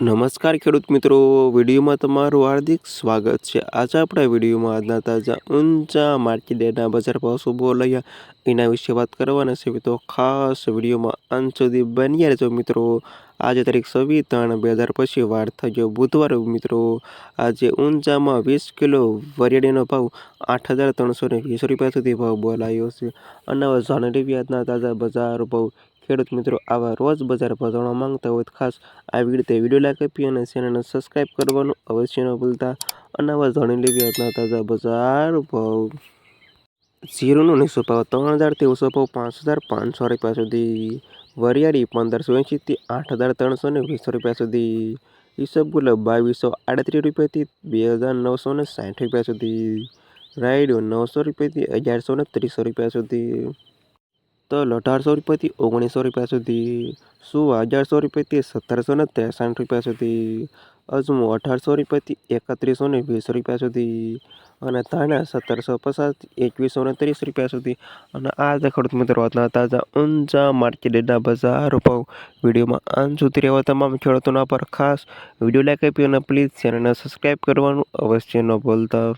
નમસ્કાર ખેડૂત મિત્રો, વિડીયોમાં તમારું હાર્દિક સ્વાગત છે. આજે આપણા વિડીયોમાં આજના તાજા, ઊંચા માર્કેટના બજાર ભાવ શું બોલાયા એના વિશે વાત કરવાના છે તો ખાસ વિડીયોમાં અંત સુધી બન્યા રહેજો મિત્રો. આજે તારીખ છવ્વીસ ત્રણ બે હજાર પછી વાર થયો બુધવાર. મિત્રો, આજે ઊંચામાં વીસ કિલો વરિયાળીનો ભાવ આઠ હજાર ત્રણસો વીસ રૂપિયા સુધી ભાવ બોલાયો છે. અને જાણી વ્યાજના તાજા બજાર ભાવ. ખેડૂત મિત્રો આવા રોજ બજાર ભાવ માંગતા હોય ખાસ આવી રીતે વીડિયો લાઈક આપી અને ચેનલને સબસ્ક્રાઈબ કરવાનું અવશ્ય ન ભૂલતા અને આવા જાણી લેવી આજના તાજા બજાર ભાવ. જીરુનો નીસો ભાવ, ત્રણ હજારથી ઓછો ભાવ, પાંચ હજાર પાંચસો રૂપિયા સુધી. વરિયાળી પંદરસો એંશીથી આઠ હજાર ત્રણસો ને વીસ રૂપિયા સુધી. ઈસબગુલ બાવીસો આડત્રીસ રૂપિયાથી બે હજાર નવસો ને સાઠ રૂપિયા સુધી. રાયડો નવસો રૂપિયાથી અગિયારસો ને ત્રીસો રૂપિયા સુધી. તલ અઢારસો રૂપિયાથી ઓગણીસો રૂપિયા સુધી સુવા અગિયારસો રૂપિયાથી સત્તરસો ને ત્રેસઠ રૂપિયા સુધી અજમો અઢારસો રૂપિયાથી એકત્રીસો ને વીસ રૂપિયા સુધી અને ધાણા સત્તરસો પચાસથી એકવીસો ને ત્રીસ રૂપિયા સુધી. અને આ જે ખેડૂત મિત્રો આજના તાજા ઊંચા માર્કેટના બજાર ભાવ વિડીયોમાં અંત સુધી રહેવા તમામ ખેડૂતોના પર ખાસ વીડિયો લાઈક આપી અને પ્લીઝ ચેનલને સબસ્ક્રાઈબ કરવાનું અવશ્ય ન ભૂલતા.